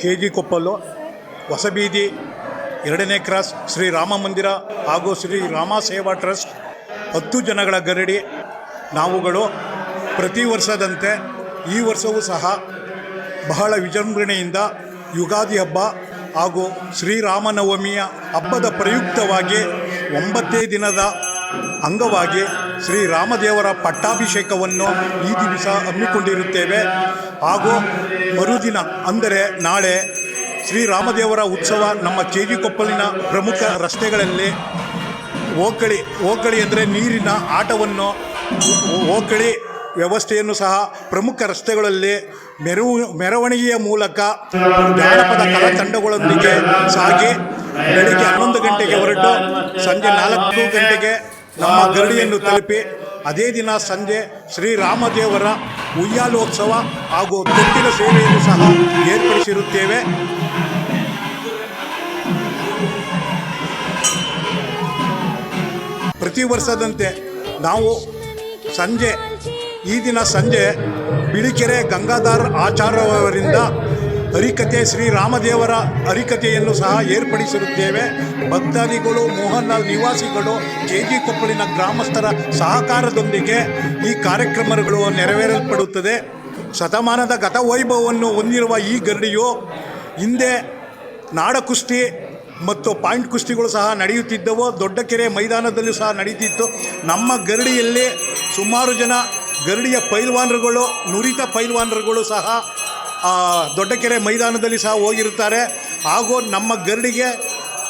K G ಕೊಪ್ಪಲು ಹೊಸಬೀದಿ ಎರಡನೇ cross, Shri Rama ಮಂದಿರ ಹಾಗೂ ಶ್ರೀ ರಾಮ ಸೇವಾ ಟ್ರಸ್ಟ್ ಹತ್ತು ಜನಗಳ ಗರಡಿ. ನಾವುಗಳು ಪ್ರತಿ ವರ್ಷದಂತೆ ಈ ವರ್ಷವೂ ಸಹ ಬಹಳ ವಿಜೃಂಭಣೆಯಿಂದ ಯುಗಾದಿ ಹಬ್ಬ ಹಾಗೂ ಶ್ರೀರಾಮನವಮಿಯ ಹಬ್ಬದ ಪ್ರಯುಕ್ತವಾಗಿ ಒಂಬತ್ತೇ ದಿನದ ಅಂಗವಾಗಿ ಶ್ರೀ ರಾಮದೇವರ ಪಟ್ಟಾಭಿಷೇಕವನ್ನು ಈ ದಿವಸ ಹಮ್ಮಿಕೊಂಡಿರುತ್ತೇವೆ. ಹಾಗೂ ಮರುದಿನ ಅಂದರೆ ನಾಳೆ ಶ್ರೀರಾಮದೇವರ ಉತ್ಸವ ನಮ್ಮ ಕೆ ಜಿ ಕೊಪ್ಪಲಿನ ಪ್ರಮುಖ ರಸ್ತೆಗಳಲ್ಲಿ ಓಕಳಿ ಓಕಳಿ ಅಂದರೆ ನೀರಿನ ಆಟವನ್ನು ಓಕಳಿ ವ್ಯವಸ್ಥೆಯನ್ನು ಸಹ ಪ್ರಮುಖ ರಸ್ತೆಗಳಲ್ಲಿ ಮೆರವು ಮೆರವಣಿಗೆಯ ಮೂಲಕ ಜಾನಪದ ಕಲಾ ತಂಡಗಳೊಂದಿಗೆ ಸಾಗಿ ಬೆಳಿಗ್ಗೆ ಹನ್ನೊಂದು ಗಂಟೆಗೆ ಹೊರಟು ಸಂಜೆ ನಾಲ್ಕು ಗಂಟೆಗೆ ನಮ್ಮ ಗರಡಿಯನ್ನು ತಲುಪಿ ಅದೇ ದಿನ ಸಂಜೆ ಶ್ರೀರಾಮದೇವರ ಉಯ್ಯಾಲೋತ್ಸವ ಹಾಗೂ ತೊಟ್ಟಿನ ಸೇವೆಯನ್ನು ಸಹ ಏರ್ಪಡಿಸಿರುತ್ತೇವೆ. ಪ್ರತಿ ವರ್ಷದಂತೆ ನಾವು ಸಂಜೆ, ಈ ದಿನ ಸಂಜೆ ಬಿಳಿಕೆರೆ ಗಂಗಾಧರ್ ಆಚಾರ್ಯವರಿಂದ ಹರಿಕತೆ ಶ್ರೀರಾಮದೇವರ ಹರಿಕತೆಯನ್ನು ಸಹ ಏರ್ಪಡಿಸಿರುತ್ತೇವೆ. ಭಕ್ತಾದಿಗಳು, ಮೋಹನ್ಲಾಲ್ ನಿವಾಸಿಗಳು ಕೆ ಜಿ ಕೊಪ್ಪಳಿನ ಗ್ರಾಮಸ್ಥರ ಸಹಕಾರದೊಂದಿಗೆ ಈ ಕಾರ್ಯಕ್ರಮಗಳು ನೆರವೇರಲ್ಪಡುತ್ತದೆ. ಶತಮಾನದ ಗತವೈಭವವನ್ನು ಹೊಂದಿರುವ ಈ ಗರಡಿಯು ಹಿಂದೆ ನಾಡಕುಸ್ತಿ ಮತ್ತು ಪಾಯಿಂಟ್ ಕುಸ್ತಿಗಳು ಸಹ ನಡೆಯುತ್ತಿದ್ದವು. ದೊಡ್ಡ ಕೆರೆ ಮೈದಾನದಲ್ಲೂ ಸಹ ನಡೆಯುತ್ತಿತ್ತು ನಮ್ಮ ಗರಡಿಯಲ್ಲಿ ಸುಮಾರು ಜನ ಗರಡಿಯ ಪೈಲ್ವಾನರುಗಳು, ನುರಿತ ಪೈಲ್ವಾನರುಗಳು ಸಹ ಆ, ದೊಡ್ಡ ಕೆರೆ ಮೈದಾನದಲ್ಲಿ ಸಹ ಹೋಗಿರುತ್ತಾರೆ. ಹಾಗೂ ನಮ್ಮ ಗರಡಿಗೆ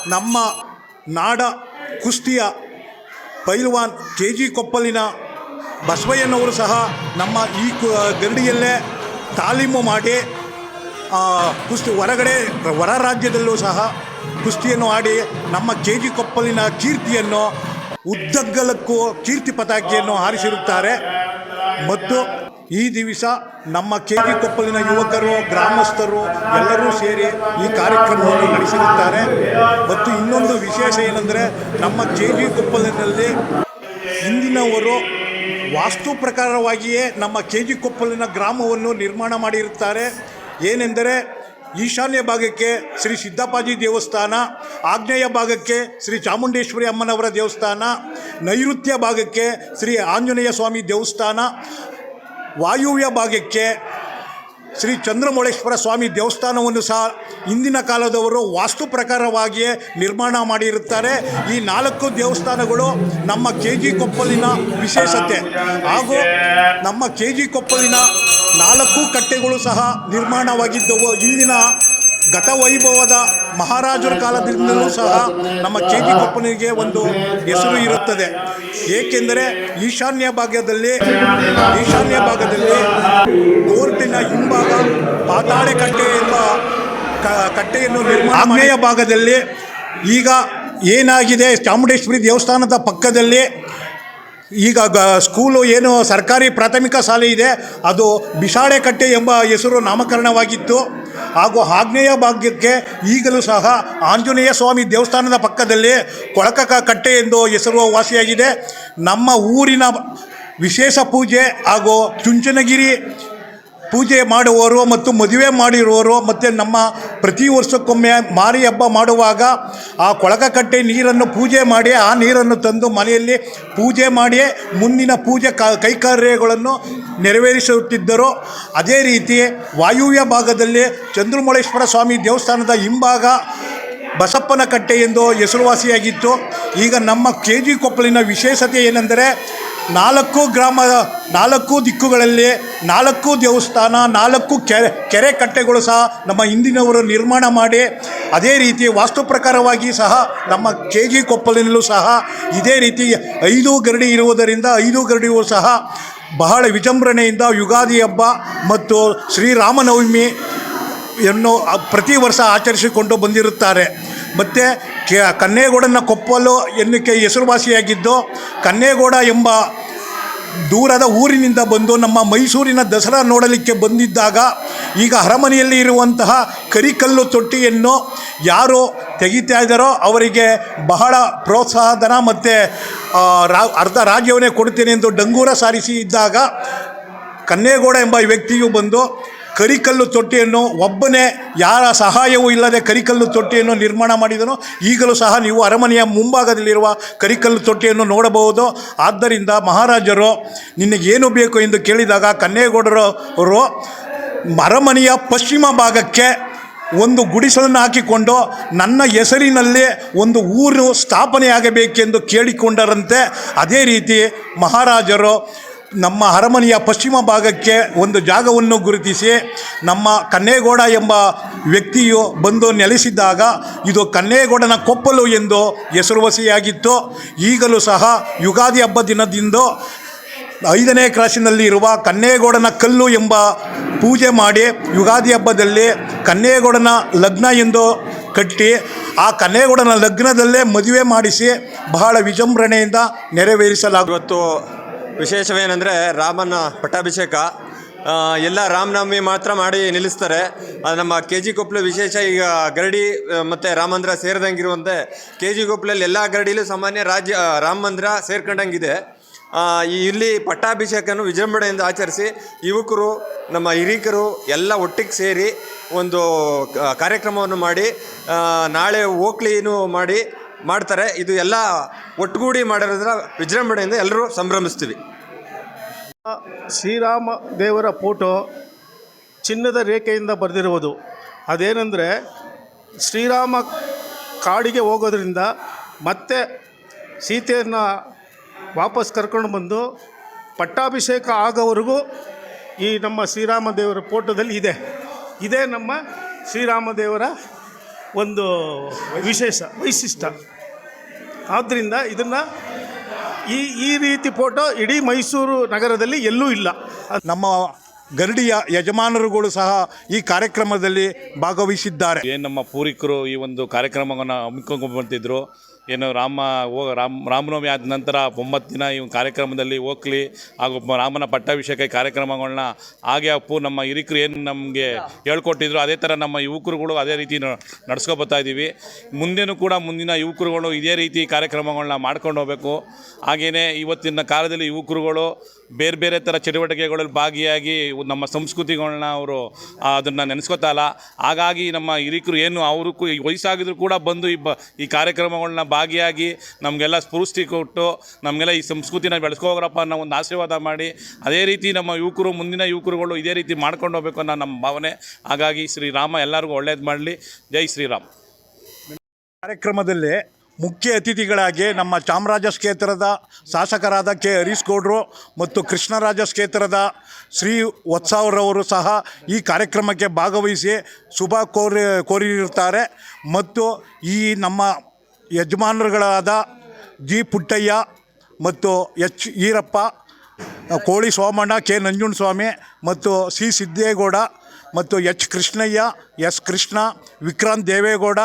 ನಮ್ಮ ನಾಡ ಕುಸ್ತಿಯ ಪೈಲ್ವಾನ್ ಕೆ ಜಿ ಕೊಪ್ಪಲಿನ ಬಸವಯ್ಯನವರು ಸಹ ನಮ್ಮ ಈ ಕು ಗರಡಿಯಲ್ಲೇ ತಾಲೀಮು ಮಾಡಿ ಕುಸ್ತಿ ಹೊರಗಡೆ ಹೊರ ರಾಜ್ಯದಲ್ಲೂ ಸಹ ಕುಸ್ತಿಯನ್ನು ಆಡಿ ನಮ್ಮ ಕೆ ಜಿ ಕೊಪ್ಪಲಿನ ಕೀರ್ತಿಯನ್ನು ಉದ್ದಗಲಕ್ಕೂ ಕೀರ್ತಿ ಪತಾಕಿಯನ್ನು ಹಾರಿಸಿರುತ್ತಾರೆ. ಮತ್ತು ಈ ದಿವಸ ನಮ್ಮ ಕೆ ಕೊಪ್ಪಲಿನ ಯುವಕರು, ಗ್ರಾಮಸ್ಥರು ಎಲ್ಲರೂ ಸೇರಿ ಈ ಕಾರ್ಯಕ್ರಮವನ್ನು ನಡೆಸಿರುತ್ತಾರೆ. ಮತ್ತು ಇನ್ನೊಂದು ವಿಶೇಷ ಏನಂದರೆ ನಮ್ಮ ಕೆ ಜಿ ಕೊಪ್ಪಲಿನಲ್ಲಿ ಹಿಂದಿನವರು ವಾಸ್ತು ಪ್ರಕಾರವಾಗಿಯೇ ನಮ್ಮ ಕೆ ಜಿ ಕೊಪ್ಪಲಿನ ಗ್ರಾಮವನ್ನು ನಿರ್ಮಾಣ ಮಾಡಿರುತ್ತಾರೆ. ಏನೆಂದರೆ ಈಶಾನ್ಯ ಭಾಗಕ್ಕೆ ಶ್ರೀ ಸಿದ್ದಪ್ಪಾಜಿ ದೇವಸ್ಥಾನ, ಆಗ್ನೇಯ ಭಾಗಕ್ಕೆ ಶ್ರೀ ಚಾಮುಂಡೇಶ್ವರಿ ಅಮ್ಮನವರ ದೇವಸ್ಥಾನ, ನೈಋತ್ಯ ಭಾಗಕ್ಕೆ ಶ್ರೀ ಆಂಜನೇಯ ಸ್ವಾಮಿ ದೇವಸ್ಥಾನ, ವಾಯುವ್ಯ ಭಾಗಕ್ಕೆ ಶ್ರೀ ಚಂದ್ರಮೌಳೇಶ್ವರ ಸ್ವಾಮಿ ದೇವಸ್ಥಾನವನ್ನು ಸಹ ಇಂದಿನ ಕಾಲದವರು ವಾಸ್ತು ಪ್ರಕಾರವಾಗಿಯೇ ನಿರ್ಮಾಣ ಮಾಡಿರುತ್ತಾರೆ. ಈ ನಾಲ್ಕು ದೇವಸ್ಥಾನಗಳು ನಮ್ಮ ಕೆ ಜಿ ಕೊಪ್ಪಲಿನ ವಿಶೇಷತೆ. ಹಾಗೂ ನಮ್ಮ ಕೆ ಜಿ ಕೊಪ್ಪಲಿನ ನಾಲ್ಕು ಕಟ್ಟೆಗಳು ಸಹ ನಿರ್ಮಾಣವಾಗಿದ್ದವು. ಇಂದಿನ ಗತವೈಭವದ ಮಹಾರಾಜರ ಕಾಲದಿಂದಲೂ ಸಹ ನಮ್ಮ ಕೆ ಜಿ ಕೊಪ್ಪಲಿಗೆ ಒಂದು ಹೆಸರು ಇರುತ್ತದೆ. ಏಕೆಂದರೆ ಈಶಾನ್ಯ ಭಾಗದಲ್ಲಿ ಈಶಾನ್ಯ ಭಾಗದಲ್ಲಿ ಕೋರ್ಟಿನ ಹಿಂಭಾಗ ಪಾತಾಳೆ ಕಟ್ಟೆ ಎಂಬ ಕಟ್ಟೆಯನ್ನು ನಿರ್ಮಾಣ ಭಾಗದಲ್ಲಿ ಈಗ ಏನಾಗಿದೆ? ಚಾಮುಂಡೇಶ್ವರಿ ದೇವಸ್ಥಾನದ ಪಕ್ಕದಲ್ಲಿ ಈಗ ಗ, ಸ್ಕೂಲು ಏನು ಸರ್ಕಾರಿ ಪ್ರಾಥಮಿಕ ಶಾಲೆ ಇದೆ, ಅದು ಬಿಸಾಡೆ ಕಟ್ಟೆ ಎಂಬ ಹೆಸರು ನಾಮಕರಣವಾಗಿತ್ತು. ಹಾಗೂ ಆಗ್ನೇಯ ಭಾಗ್ಯಕ್ಕೆ ಈಗಲೂ ಸಹ ಆಂಜನೇಯ ಸ್ವಾಮಿ ದೇವಸ್ಥಾನದ ಪಕ್ಕದಲ್ಲಿ ಕೊಳಕ ಕಟ್ಟೆ ಎಂದು ಹೆಸರು ವಾಸಿಯಾಗಿದೆ. ನಮ್ಮ ಊರಿನ ವಿಶೇಷ ಪೂಜೆ ಹಾಗೂ ಚುಂಚನಗಿರಿ ಪೂಜೆ ಮಾಡುವವರು ಮತ್ತು ಮದುವೆ ಮಾಡಿರುವವರು ಮತ್ತು ನಮ್ಮ ಪ್ರತಿ ವರ್ಷಕ್ಕೊಮ್ಮೆ ಮಾರಿ ಹಬ್ಬ ಮಾಡುವಾಗ ಆ ಕೊಳಕಕಟ್ಟೆ ನೀರನ್ನು ಪೂಜೆ ಮಾಡಿ ಆ ನೀರನ್ನು ತಂದು ಮನೆಯಲ್ಲಿ ಪೂಜೆ ಮಾಡಿ ಮುಂದಿನ ಪೂಜೆ ಕೈಕಾರ್ಯಗಳನ್ನು ನೆರವೇರಿಸುತ್ತಿದ್ದರು. ಅದೇ ರೀತಿ ವಾಯುವ್ಯ ಭಾಗದಲ್ಲಿ ಚಂದ್ರಮೌಳೇಶ್ವರ ಸ್ವಾಮಿ ದೇವಸ್ಥಾನದ ಹಿಂಭಾಗ ಬಸಪ್ಪನ ಕಟ್ಟೆ ಎಂದು ಹೆಸರುವಾಸಿಯಾಗಿತ್ತು. ಈಗ ನಮ್ಮ ಕೆ ಜಿ ಕೊಪ್ಪಳಿನ ವಿಶೇಷತೆ ಏನೆಂದರೆ ನಾಲ್ಕು ಗ್ರಾಮ, ನಾಲ್ಕು ದಿಕ್ಕುಗಳಲ್ಲಿ ನಾಲ್ಕು ದೇವಸ್ಥಾನ, ನಾಲ್ಕು ಕೆರೆ ಕೆರೆ ಕಟ್ಟೆಗಳು ಸಹ ನಮ್ಮ ಹಿಂದಿನವರು ನಿರ್ಮಾಣ ಮಾಡಿ, ಅದೇ ರೀತಿ ವಾಸ್ತು ಪ್ರಕಾರವಾಗಿ ಸಹ ನಮ್ಮ ಕೆ ಜಿ ಕೊಪ್ಪಲಿನಲ್ಲೂ ಸಹ ಇದೇ ರೀತಿ ಐದು ಗರಡಿ ಇರುವುದರಿಂದ ಐದು ಗರಡಿಯೂ ಸಹ ಬಹಳ ವಿಜೃಂಭಣೆಯಿಂದ ಯುಗಾದಿ ಹಬ್ಬ ಮತ್ತು ಶ್ರೀರಾಮನವಮಿ ಯನ್ನು ಪ್ರತಿ ವರ್ಷ ಆಚರಿಸಿಕೊಂಡು ಬಂದಿರುತ್ತಾರೆ. ಮತ್ತು ಕೆ, ಕನ್ನೇಗೌಡನ ಕೊಪ್ಪಲು ಎನ್ನಿಕೆ ಹೆಸರುವಾಸಿಯಾಗಿದ್ದು, ಕನ್ನೇಗೌಡ ಎಂಬ ದೂರದ ಊರಿನಿಂದ ಬಂದು ನಮ್ಮ ಮೈಸೂರಿನ ದಸರಾ ನೋಡಲಿಕ್ಕೆ ಬಂದಿದ್ದಾಗ ಈಗ ಅರಮನೆಯಲ್ಲಿ ಇರುವಂತಹ ಕರಿಕಲ್ಲು ತೊಟ್ಟಿಯನ್ನು ಯಾರು ತೆಗಿತಾ ಇದ್ದಾರೋ ಅವರಿಗೆ ಬಹಳ ಪ್ರೋತ್ಸಾಹಧನ ಮತ್ತು ರಾ, ಅರ್ಧ ರಾಜ್ಯವನ್ನೇ ಕೊಡ್ತೇನೆ ಎಂದು ಡಂಗೂರ ಸಾರಿಸಿ ಇದ್ದಾಗ ಕನ್ನೇಗೌಡ ಎಂಬ ವ್ಯಕ್ತಿಯು ಬಂದು ಕರಿಕಲ್ಲು ತೊಟ್ಟಿಯನ್ನು ಒಬ್ಬನೇ ಯಾರ ಸಹಾಯವೂ ಇಲ್ಲದೆ ಕರಿಕಲ್ಲು ತೊಟ್ಟಿಯನ್ನು ನಿರ್ಮಾಣ ಮಾಡಿದನು, ಈಗಲೂ ಸಹ ನೀವು ಅರಮನೆಯ ಮುಂಭಾಗದಲ್ಲಿರುವ ಕರಿಕಲ್ಲು ತೊಟ್ಟಿಯನ್ನು ನೋಡಬಹುದು. ಆದ್ದರಿಂದ ಮಹಾರಾಜರು, ನಿನಗೇನು ಬೇಕು ಎಂದು ಕೇಳಿದಾಗ ಕನ್ನೇಗೌಡರು ಅವರು ಅರಮನೆಯ ಪಶ್ಚಿಮ ಭಾಗಕ್ಕೆ ಒಂದು ಗುಡಿಸಲನ್ನು ಹಾಕಿಕೊಂಡು ನನ್ನ ಹೆಸರಿನಲ್ಲಿ ಒಂದು ಊರು ಸ್ಥಾಪನೆಯಾಗಬೇಕೆಂದು ಕೇಳಿಕೊಂಡರಂತೆ. ಅದೇ ರೀತಿ ಮಹಾರಾಜರು ನಮ್ಮ ಅರಮನೆಯ ಪಶ್ಚಿಮ ಭಾಗಕ್ಕೆ ಒಂದು ಜಾಗವನ್ನು ಗುರುತಿಸಿ ನಮ್ಮ ಕನ್ನೇಗೌಡ ಎಂಬ ವ್ಯಕ್ತಿಯು ಬಂದು ನೆಲೆಸಿದ್ದಾಗ ಇದು ಕನ್ನೇಗೌಡನ ಕೊಪ್ಪಲು ಎಂದು ಹೆಸರುವಾಸಿಯಾಗಿತ್ತು. ಈಗಲೂ ಸಹ ಯುಗಾದಿ ಹಬ್ಬ ದಿನದಿಂದ ಐದನೇ ಕ್ರಾಸಿನಲ್ಲಿ ಇರುವ ಕನ್ನೇಗೌಡನ ಕಲ್ಲು ಎಂಬ ಪೂಜೆ ಮಾಡಿ ಯುಗಾದಿ ಹಬ್ಬದಲ್ಲಿ ಕನ್ನೇಗೌಡನ ಲಗ್ನ ಎಂದು ಕಟ್ಟಿ ಆ ಕನ್ನೇಗೌಡನ ಲಗ್ನದಲ್ಲೇ ಮದುವೆ ಮಾಡಿಸಿ ಬಹಳ ವಿಜೃಂಭಣೆಯಿಂದ ನೆರವೇರಿಸಲಾಗುತ್ತದೆ ಇವತ್ತು ವಿಶೇಷವೇನೆಂದರೆ ರಾಮನ ಪಟ್ಟಾಭಿಷೇಕ. ಎಲ್ಲ ರಾಮನವಮಿ ಮಾತ್ರ ಮಾಡಿ ನಿಲ್ಲಿಸ್ತಾರೆ. ಅದು ನಮ್ಮ ಕೆ ಜಿ ಕೊಪ್ಪಲು ವಿಶೇಷ ಈಗ ಗರಡಿ ಮತ್ತು ರಾಮ ಮಂದಿರ ಸೇರಿದಂಗಿರುವಂತೆ ಕೆ ಜಿ ಕೊಪ್ಪಲಲ್ಲಿ ಎಲ್ಲ ಗರಡಿಲೂ ಸಾಮಾನ್ಯ ರಾಜ್ಯ ರಾಮ ಮಂದಿರ ಸೇರ್ಕೊಂಡಂಗಿದೆ. ಇಲ್ಲಿ ಪಟ್ಟಾಭಿಷೇಕವನ್ನು ವಿಜೃಂಭಣೆಯಿಂದ ಆಚರಿಸಿ ಯುವಕರು, ನಮ್ಮ ಹಿರೀಕರು ಎಲ್ಲ ಒಟ್ಟಿಗೆ ಸೇರಿ ಒಂದು ಕಾರ್ಯಕ್ರಮವನ್ನು ಮಾಡಿ ನಾಳೆ ಓಕ್ಲಿನೂ ಮಾಡಿ ಮಾಡ್ತಾರೆ. ಇದು ಎಲ್ಲ ಒಟ್ಟುಗೂಡಿ ಮಾಡಿರೋದ್ರ ವಿಜೃಂಭಣೆಯಿಂದ ಎಲ್ಲರೂ ಸಂಭ್ರಮಿಸ್ತೀವಿ. ಶ್ರೀರಾಮ ದೇವರ ಫೋಟೋ ಚಿನ್ನದ ರೇಖೆಯಿಂದ ಬರೆದಿರುವುದು. ಅದೇನೆಂದರೆ ಶ್ರೀರಾಮ ಕಾಡಿಗೆ ಹೋಗೋದ್ರಿಂದ ಮತ್ತೆ ಸೀತೆಯನ್ನು ವಾಪಸ್ ಕರ್ಕೊಂಡು ಬಂದು ಪಟ್ಟಾಭಿಷೇಕ ಆಗೋವರೆಗೂ ಈ ನಮ್ಮ ಶ್ರೀರಾಮ ದೇವರ ಫೋಟೋದಲ್ಲಿ ಇದೆ. ಇದೇ ನಮ್ಮ ಶ್ರೀರಾಮ ದೇವರ ಒಂದು ವಿಶೇಷ ವೈಶಿಷ್ಟ್ಯ. ಆದ್ದರಿಂದ ಇದನ್ನು ಈ ಈ ರೀತಿ ಫೋಟೋ ಇಡೀ ಮೈಸೂರು ನಗರದಲ್ಲಿ ಎಲ್ಲೂ ಇಲ್ಲ. ನಮ್ಮ ಗರಡಿಯ ಯಜಮಾನರುಗಳು ಸಹ ಈ ಕಾರ್ಯಕ್ರಮದಲ್ಲಿ ಭಾಗವಹಿಸಿದ್ದಾರೆ. ಏನು ನಮ್ಮ ಪೂರ್ವಿಕರು ಈ ಒಂದು ಕಾರ್ಯಕ್ರಮವನ್ನು ಹಮ್ಮಿಕೊಂಡ್ಬಂತಿದ್ರು ಏನು ರಾಮ ಓ ರಾಮ್ ರಾಮನವಮಿ ಆದ ನಂತರ ಒಂಬತ್ತು ದಿನ ಈ ಕಾರ್ಯಕ್ರಮದಲ್ಲಿ ಹೋಗ್ಲಿ ಹಾಗೂ ರಾಮನ ಪಟ್ಟಾಭಿಷೇಕ ಕಾರ್ಯಕ್ರಮಗಳನ್ನ ಹಾಗೆ ಅಪ್ಪು ನಮ್ಮ ಹಿರಿಕರು ಏನು ನಮಗೆ ಹೇಳ್ಕೊಟ್ಟಿದ್ರು, ಅದೇ ಥರ ನಮ್ಮ ಯುವಕರುಗಳು ಅದೇ ರೀತಿ ನಡ್ಸ್ಕೊಬತ್ತಾ ಇದ್ದೀವಿ. ಮುಂದೆನೂ ಕೂಡ ಮುಂದಿನ ಯುವಕರುಗಳು ಇದೇ ರೀತಿ ಕಾರ್ಯಕ್ರಮಗಳನ್ನ ಮಾಡ್ಕೊಂಡು ಹೋಗಬೇಕು. ಹಾಗೆಯೇ ಇವತ್ತಿನ ಕಾಲದಲ್ಲಿ ಯುವಕರುಗಳು ಬೇರೆ ಬೇರೆ ಥರ ಚಟುವಟಿಕೆಗಳಲ್ಲಿ ಭಾಗಿಯಾಗಿ ನಮ್ಮ ಸಂಸ್ಕೃತಿಗಳನ್ನ ಅವರು ಅದನ್ನು ನೆನೆಸ್ಕೊತಲ್ಲ ಹಾಗಾಗಿ ನಮ್ಮ ಹಿರಿಕರು ಏನು ಅವರು ವಯಸ್ಸಾಗಿದ್ರು ಕೂಡ ಬಂದು ಈ ಬ, ಈ ಕಾರ್ಯಕ್ರಮಗಳನ್ನ ಭಾಗಿಯಾಗಿ ನಮಗೆಲ್ಲ ಸ್ಫೂರ್ತಿ ಕೊಟ್ಟು ನಮಗೆಲ್ಲ ಈ ಸಂಸ್ಕೃತಿನ ಬೆಳೆಸ್ಕೋಗ್ರಪ್ಪ ಅನ್ನೋ ಒಂದು ಆಶೀರ್ವಾದ ಮಾಡಿ, ಅದೇ ರೀತಿ ನಮ್ಮ ಯುವಕರು, ಮುಂದಿನ ಯುವಕರುಗಳು ಇದೇ ರೀತಿ ಮಾಡ್ಕೊಂಡು ಹೋಗ್ಬೇಕು ಅನ್ನೋ ನಮ್ಮ ಭಾವನೆ. ಹಾಗಾಗಿ ಶ್ರೀರಾಮ ಎಲ್ಲರಿಗೂ ಒಳ್ಳೇದು ಮಾಡಲಿ. ಜೈ ಶ್ರೀರಾಮ್. ಕಾರ್ಯಕ್ರಮದಲ್ಲಿ ಮುಖ್ಯ ಅತಿಥಿಗಳಾಗಿ ನಮ್ಮ ಚಾಮರಾಜ ಕ್ಷೇತ್ರದ ಶಾಸಕರಾದ ಕೆ ಹರೀಶ್ ಗೌಡ್ರು ಮತ್ತು ಕೃಷ್ಣರಾಜ ಕ್ಷೇತ್ರದ ಶ್ರೀ ವತ್ಸಾವ್ರವರು ಸಹ ಈ ಕಾರ್ಯಕ್ರಮಕ್ಕೆ ಭಾಗವಹಿಸಿ ಶುಭ ಕೋರಿ, ಕೋರಿರುತ್ತಾರೆ. ಮತ್ತು ಈ ನಮ್ಮ ಯಜಮಾನರುಗಳಾದ ಜಿ ಪುಟ್ಟಯ್ಯ ಮತ್ತು ಎಚ್ ಈರಪ್ಪ, ಕೋಳಿ ಸೋಮಣ್ಣ, ಕೆ ನಂಜುಂಡಸ್ವಾಮಿ ಮತ್ತು ಸಿ ಸಿದ್ದೇಗೌಡ ಮತ್ತು ಎಚ್ ಕೃಷ್ಣಯ್ಯ, ಎಸ್ ಕೃಷ್ಣ, ವಿಕ್ರಾಂತ್ ದೇವೇಗೌಡ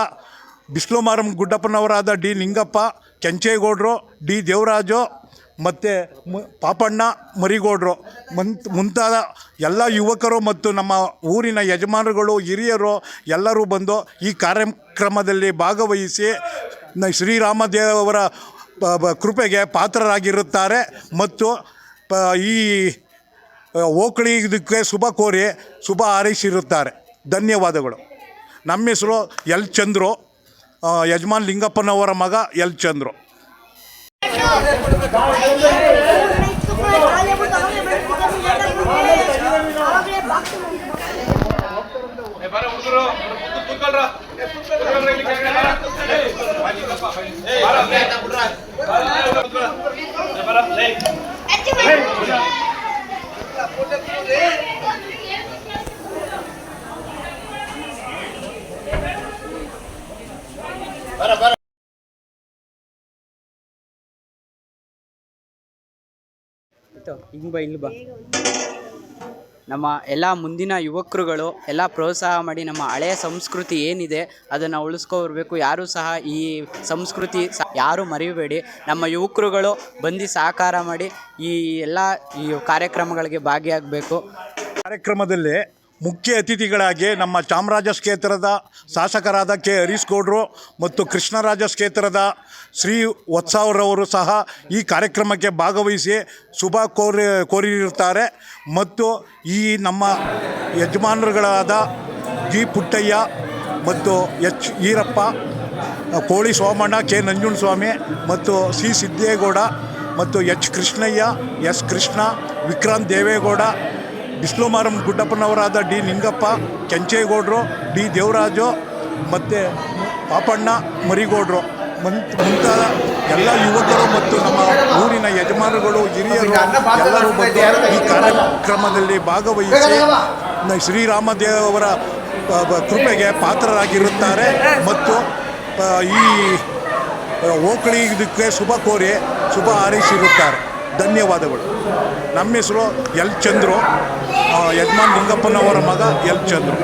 ಬಿಸ್ಲುಮಾರಂ ಗುಡ್ಡಪ್ಪನವರಾದ ಡಿ ನಿಂಗಪ್ಪ ಕೆಂಚೇಗೌಡರು ಡಿ ದೇವರಾಜು ಮತ್ತು ಪಾಪಣ್ಣ ಮರಿಗೌಡರು. ಮಂತ್ ಮುಂತಾದ ಎಲ್ಲ ಯುವಕರು ಮತ್ತು ನಮ್ಮ ಊರಿನ ಯಜಮಾನರುಗಳು, ಹಿರಿಯರು ಎಲ್ಲರೂ ಬಂದು ಈ ಕಾರ್ಯಕ್ರಮದಲ್ಲಿ ಭಾಗವಹಿಸಿ ಶ್ರೀರಾಮದೇವರ ಶ್ರೀರಾಮ ದೇವರ ಕೃಪೆಗೆ ಪಾತ್ರರಾಗಿರುತ್ತಾರೆ ಮತ್ತು ಈ ಓಕಳಿ ಶುಭ ಕೋರಿ ಶುಭ ಹಾರೈಸಿರುತ್ತಾರೆ. ಧನ್ಯವಾದಗಳು. ನಮ್ಮ ಹೆಸರು ಎಲ್ ಚಂದ್ರು. ಯಜಮಾನ್ ಲಿಂಗಪ್ಪನವರ ಮಗ ಎಲ್ ಚಂದ್ರು. ಹಿಂಗೆ ಬಾ ಇಲ್ಲಿ ಬಾ. ನಮ್ಮ ಎಲ್ಲ ಮುಂದಿನ ಯುವಕರುಗಳು ಎಲ್ಲ ಪ್ರೋತ್ಸಾಹ ಮಾಡಿ ನಮ್ಮ ಹಳೆಯ ಸಂಸ್ಕೃತಿ ಏನಿದೆ ಅದನ್ನು ಉಳಿಸ್ಕೊಬರ್ಬೇಕು. ಯಾರೂ ಸಹ ಈ ಸಂಸ್ಕೃತಿ ಯಾರು ಯಾರೂ ಮರೆಯಬೇಡಿ ನಮ್ಮ ಯುವಕರುಗಳು ಬಂದು ಸಹಕಾರ ಮಾಡಿ ಈ ಎಲ್ಲ ಈ ಕಾರ್ಯಕ್ರಮಗಳಿಗೆ ಭಾಗಿಯಾಗಬೇಕು. ಕಾರ್ಯಕ್ರಮದಲ್ಲಿ ಮುಖ್ಯ ಅತಿಥಿಗಳಾಗಿ ನಮ್ಮ ಚಾಮರಾಜ ಕ್ಷೇತ್ರದ ಶಾಸಕರಾದ ಕೆ ಹರೀಶ್ ಗೌಡ್ರು ಮತ್ತು ಕೃಷ್ಣರಾಜ ಕ್ಷೇತ್ರದ ಶ್ರೀ ವತ್ಸಾವ್ರವರು ಸಹ ಈ ಕಾರ್ಯಕ್ರಮಕ್ಕೆ ಭಾಗವಹಿಸಿ ಶುಭ ಕೋರಿ, ಕೋರಿರುತ್ತಾರೆ. ಮತ್ತು ಈ ನಮ್ಮ ಯಜಮಾನರುಗಳಾದ ಜಿ ಪುಟ್ಟಯ್ಯ ಮತ್ತು ಎಚ್ ಈರಪ್ಪ, ಕೋಳಿ ಸೋಮಣ್ಣ, ಕೆ ನಂಜುಂಡಸ್ವಾಮಿ ಮತ್ತು ಸಿ ಸಿದ್ದೇಗೌಡ ಮತ್ತು ಎಚ್ ಕೃಷ್ಣಯ್ಯ, ಎಸ್ ಕೃಷ್ಣ, ವಿಕ್ರಾಂತ್ ದೇವೇಗೌಡ ಬಿಸ್ಲುಮಾರಂ ಗುಡ್ಡಪ್ಪನವರಾದ ಡಿ ನಿಂಗಪ್ಪ ಕೆಂಚೇಗೌಡರು ಡಿ ದೇವರಾಜು ಮತ್ತು ಪಾಪಣ್ಣ ಮರಿಗೌಡರು. ಮಂತ್ ಮುಂತಾದ ಎಲ್ಲ ಯುವಕರು ಮತ್ತು ನಮ್ಮ ಊರಿನ ಯಜಮಾನರುಗಳು ಹಿರಿಯರು ಎಲ್ಲರೂ ಬಂದು ಈ ಕಾರ್ಯಕ್ರಮದಲ್ಲಿ ಭಾಗವಹಿಸಿ ಶ್ರೀರಾಮದೇವರ ಕೃಪೆಗೆ ಪಾತ್ರರಾಗಿರುತ್ತಾರೆ ಮತ್ತು ಈ ಓಕಳಿ ಇದಕ್ಕೆ ಶುಭ ಕೋರಿ ಶುಭ ಹಾರೈಸಿರುತ್ತಾರೆ. ಧನ್ಯವಾದಗಳು. ನಮ್ಮ ಹೆಸರು ಎಲ್ ಚಂದ್ರು. ಯಜಮಾನ್ ಲಿಂಗಪ್ಪನವರ ಮಗ ಎಲ್ ಚಂದ್ರು.